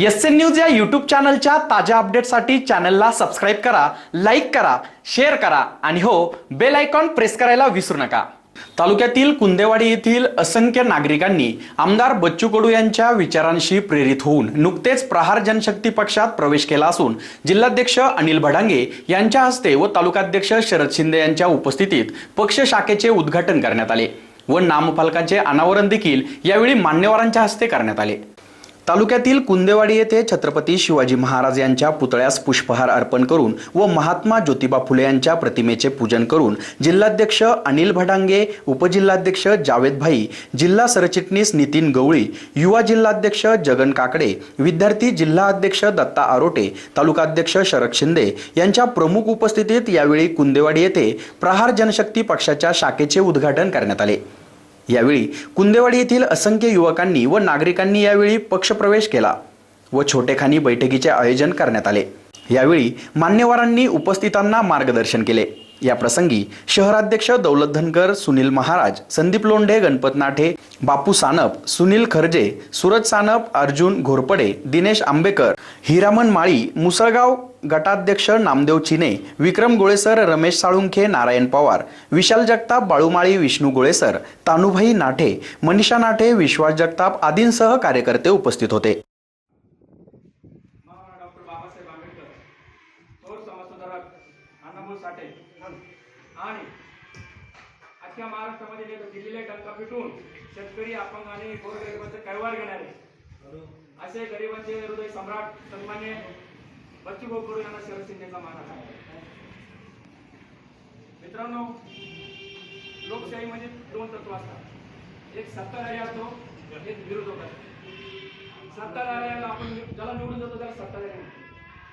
S N news या YouTube चॅनलच्या ताज्या अपडेटसाठी चॅनलला सबस्क्राईब करा लाईक करा शेअर करा आणि हो बेल आयकॉन प्रेस करायला विसरू नका. तालुक्यातील कुंदेवाडी येथील असंख्य नागरिकांनी आमदार बच्चू कडू यांच्या विचारांशी प्रेरित होऊन नुकतेच प्रहार जनशक्ती पक्षात प्रवेश केला असून जिल्हाध्यक्ष अनिल भडांगे यांच्या हस्ते व तालुकाध्यक्ष शरद शिंदे यांच्या उपस्थितीत पक्ष शाखेचे उद्घाटन करण्यात आले व नामफलकाचे अनावरण देखील यावेळी मान्यवरांच्या हस्ते करण्यात आले. तालुक्यातील कुंदेवाडी येथे छत्रपती शिवाजी महाराज यांच्या पुतळ्यास पुष्पहार अर्पण करून व महात्मा ज्योतिबा फुले यांच्या प्रतिमेचे पूजन करून जिल्हाध्यक्ष अनिल भडांगे उपजिल्हाध्यक्ष जावेद भाई जिल्हा सरचिटणीस नितीन गवळी युवा जिल्हाध्यक्ष जगन काकडे विद्यार्थी जिल्हा अध्यक्ष दत्ता आरोटे तालुकाध्यक्ष शरद शिंदे यांच्या प्रमुख उपस्थितीत यावेळी कुंदेवाडी येथे प्रहार जनशक्ती पक्षाच्या शाखेचे उद्घाटन करण्यात आले. यावेळी कुंदेवाडी येथील असंख्य युवकांनी व नागरिकांनी यावेळी पक्षप्रवेश केला व छोटेखानी बैठकीचे आयोजन करण्यात आले. यावेळी मान्यवरांनी उपस्थितांना मार्गदर्शन केले. या प्रसंगी शहराध्यक्ष दौलत धनकर सुनील महाराज संदीप लोंढे गणपत नाठे बापू सानप सुनील खर्जे सूरज सानप अर्जुन घोरपडे दिनेश आंबेकर हिरामन माळी मुसळगाव गटाध्यक्ष नामदेव चिने विक्रम गोळेसर रमेश साळुंखे नारायण पवार विशाल जगताप बाळूमाळी विष्णू गोळेसर तानुभाई नाठे मनीषा नाठे विश्वास जगताप आदींसह कार्यकर्ते उपस्थित होते. अण्णाभाऊ साठे. आणि अख्ख्या महाराष्ट्रामध्ये जे दिल्लीला टंका पिटून शेतकरी अपंग आणि गोरगरिबांचे कैवार घेणारे. असे गरिबांचे हृदय सम्राट सन्मान्य बच्चूभाऊ कडू यांना शरद शिंदेचा मान आहे. मित्रांनो लोकशाही म्हणजे दोन तत्व असतात. एक सत्ताधारी असतो एक विरोधक असतो सत्ताधाऱ्याला आपण ज्याला निवडून जातो त्याला सत्ताधारी.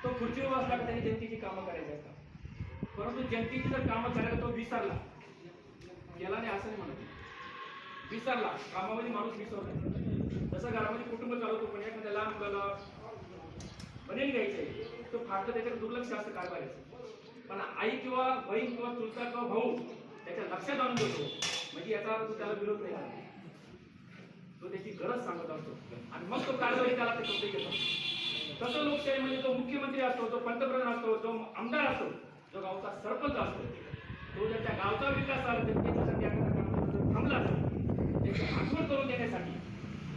तो खुर्चीवर बसला का त्यांनी जनतेची कामं करायची असतात. परंतु जनतेची जर कामं करायला तो विसरला केला नाही असं नाही म्हणत. विसरला कामामध्ये माणूस विसरला. जसं घरामध्ये कुटुंब चालवतो पण एखाद्या लहान मुलाला बनेल घ्यायचंय तो फारतं त्याच्याकडे दुर्लक्ष असतं करायचं? पण आई किंवा बहीण किंवा चुलता किंवा भाऊ त्याच्या लक्षात आणून देतो. म्हणजे याचा अर्थ त्याला विरोध नाही तो त्याची गरज सांगत असतो. आणि मग तो कारभारी त्याला ते कपडे घेतो तसं लोकशाही म्हणजे तो मुख्यमंत्री असतो तो पंतप्रधान असतो तो आमदार असतो. जो गावचा सरपंच असतो तो जर त्या गावचा विकास झाला त्याच्यासाठी एखादा थांबला असेल, त्याची आठवण करून देण्यासाठी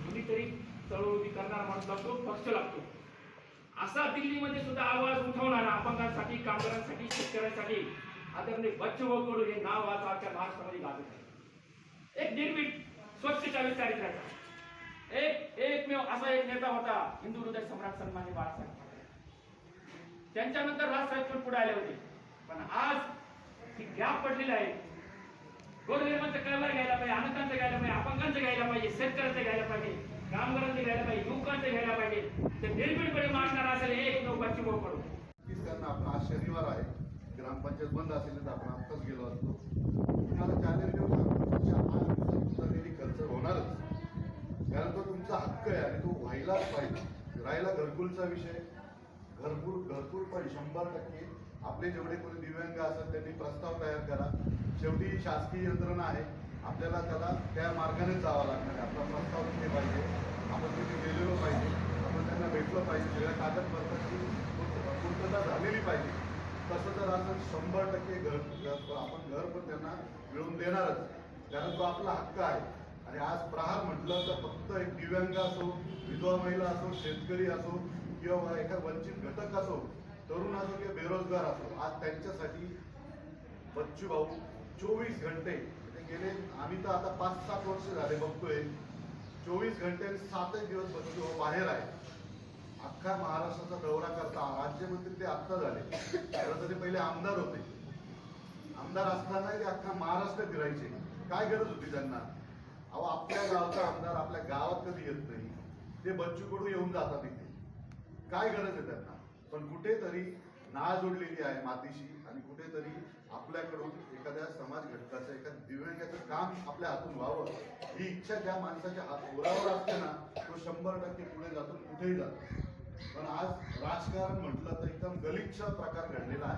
कुणीतरी चळवळी करणारा माणूस लागतो पक्ष लागतो. असा दिल्लीमध्ये सुद्धा आवाज उठवणारा अपंगांसाठी कामगारांसाठी शेतकऱ्यांसाठी आदरणीय बच्चू कडू हे नाव आज आजच्या महाराष्ट्रामध्ये गाजत आहे. एक निर्मित स्वच्छता चाळीस एक एकमेव असा एक नेता होता हिंदू हृदय सम्राट सन्मान्य बाळासाहेब ठाकरे. त्यांच्यानंतर राजसाहेब पण पुढे आले होते. पण आज ही गॅप पडलेली आहे. गोरगरिबांचं कळवर घ्यायला पाहिजे अनाथांचं घ्यायला पाहिजे अपंगांचं घ्यायला पाहिजे शेतकऱ्यांचं घ्यायला पाहिजे कामगारांचं घ्यायला पाहिजे युवकांचं घ्यायला पाहिजे. ते निर्भीडपणे मांडणार असेल एक लोकांची भाऊ पडू त्यांना आपला आज शनिवार आहे. ग्रामपंचायत बंद असेल तर आपण आत्ताच गेलो असतो. तुम्हाला चॅलेंज देऊ सांगतो खर्च होणारच. कारण तो तुमचा हक्क आहे आणि तो व्हायलाच पाहिजे. राहिला घरकुलचा विषय. घरकुल घरकुल पण शंभर टक्के आपले जेवढे कोणी दिव्यांग असतात त्यांनी प्रस्ताव तयार करा. शेवटी शासकीय यंत्रणा आहे. आपल्याला त्याला त्या मार्गाने जावं लागणार आहे. आपला प्रस्ताव तिथे पाहिजे. आपण तिथे गेलेलो पाहिजे. आपण त्यांना भेटलं पाहिजे. सगळ्या कागदपत्रांची पूर्तता झालेली पाहिजे. तसं जर असं शंभर टक्के घर घर- आपण घर पण त्यांना मिळवून देणारच. कारण तो आपला हक्क आहे. आणि आज प्रहार म्हटलं तर फक्त एक दिव्यांग असो विधवा महिला असो शेतकरी असो किंवा एखादा वंचित घटक असो तरुण असो किंवा बेरोजगार असो आज त्यांच्यासाठी बच्चू भाऊ चोवीस घंटे म्हणजे गेले आम्ही तर आता पाच सात वर्ष झाले बघतोय चोवीस घंटे आणि सातच दिवस बच्चू भाऊ बाहेर आहे. अख्खा महाराष्ट्राचा दौरा करता राज्यमंत्री ते आत्ता झाले. खरं तर ते पहिले आमदार होते. आमदार असताना ते अख्खा महाराष्ट्र फिरायचे. काय गरज होती त्यांना? अहो आपल्या गावचा आमदार आपल्या गावात कधी येत नाही. ते बच्चू कडू येऊन जातात इथे. काय गरज आहे त्यांना? पण कुठेतरी नाळ जोडलेली आहे मातीशी आणि कुठेतरी आपल्याकडून एखाद्या समाज घटकाचं एखाद्या दिव्यांगाचं काम आपल्या हातून व्हावं. ही इच्छा ज्या माणसाच्या हात ओरावर असते ना तो शंभर टक्के पुढे जातो कुठेही जातो. पण आज राजकारण म्हटलं तर एकदम गलिच्छ प्रकार घडलेला आहे.